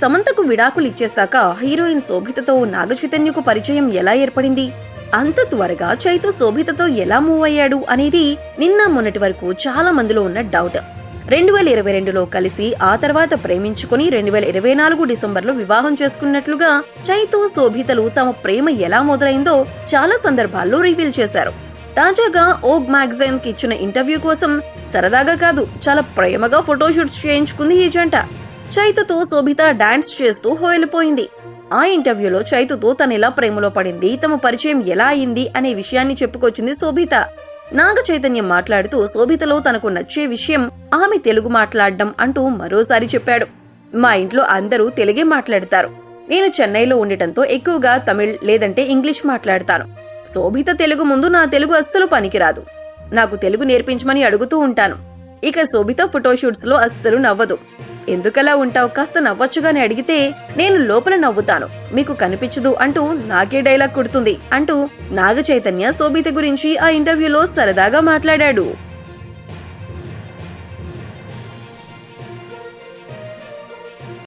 సమంతకు విడాకులు ఇచ్చేశాక హీరోయిన్ శోభితతో నాగచైతన్యకు పరిచయం ఎలా ఏర్పడింది? అంత త్వరగా చైతు శోభితతో ఎలా మూవ్ అయ్యాడు అనేది నిన్న మొన్నటి వరకు చాలా మందిలో ఉన్న డౌట్. రెండు వేల ఇరవై రెండులో కలిసి ఆ తర్వాత ప్రేమించుకుని రెండు వేల ఇరవై నాలుగు డిసెంబర్లో వివాహం చేసుకున్నట్లుగా చైతు శోభితలు తమ ప్రేమ ఎలా మొదలైందో చాలా సందర్భాల్లో రివీల్ చేశారు. తాజాగా ఓగ్ మ్యాగజైన్కి ఇచ్చిన ఇంటర్వ్యూ కోసం సరదాగా కాదు చాలా ప్రేమగా ఫోటోషూట్స్ చేయించుకుంది ఈ జంట. చైతుతో శోభిత డాన్స్ చేస్తూ హోయలిపోయింది ఆ ఇంటర్వ్యూలో చైతుతో తను ఎలా ప్రేమలో పడింది తమ పరిచయం ఎలా అయింది అనే విషయాన్ని చెప్పుకొచ్చింది శోభిత. నాగ చైతన్యం మాట్లాడుతూ శోభితలో తనకు నచ్చే విషయం ఆమె తెలుగు మాట్లాడడం అంటూ మరోసారి చెప్పాడు. మా ఇంట్లో అందరూ తెలుగే మాట్లాడతారు. నేను చెన్నైలో ఉండటంతో ఎక్కువగా తమిళ్ లేదంటే ఇంగ్లీష్ మాట్లాడతాను. శోభిత తెలుగు ముందు నా తెలుగు అస్సలు పనికిరాదు. నాకు తెలుగు నేర్పించమని అడుగుతూ ఉంటాను. ఇక శోభిత ఫోటోషూట్స్లో అస్సలు నవ్వదు. ఎందుకలా ఉంటావు? కాస్త నవ్వొచ్చుగాని అడిగితే నేను లోపల నవ్వుతాను. మీకు కనిపించదు అంటూ నాకే డైలాగ్ కొడుతుంది అంటూ నాగ చైతన్య శోభిత గురించి ఆ ఇంటర్వ్యూలో సరదాగా మాట్లాడాడు.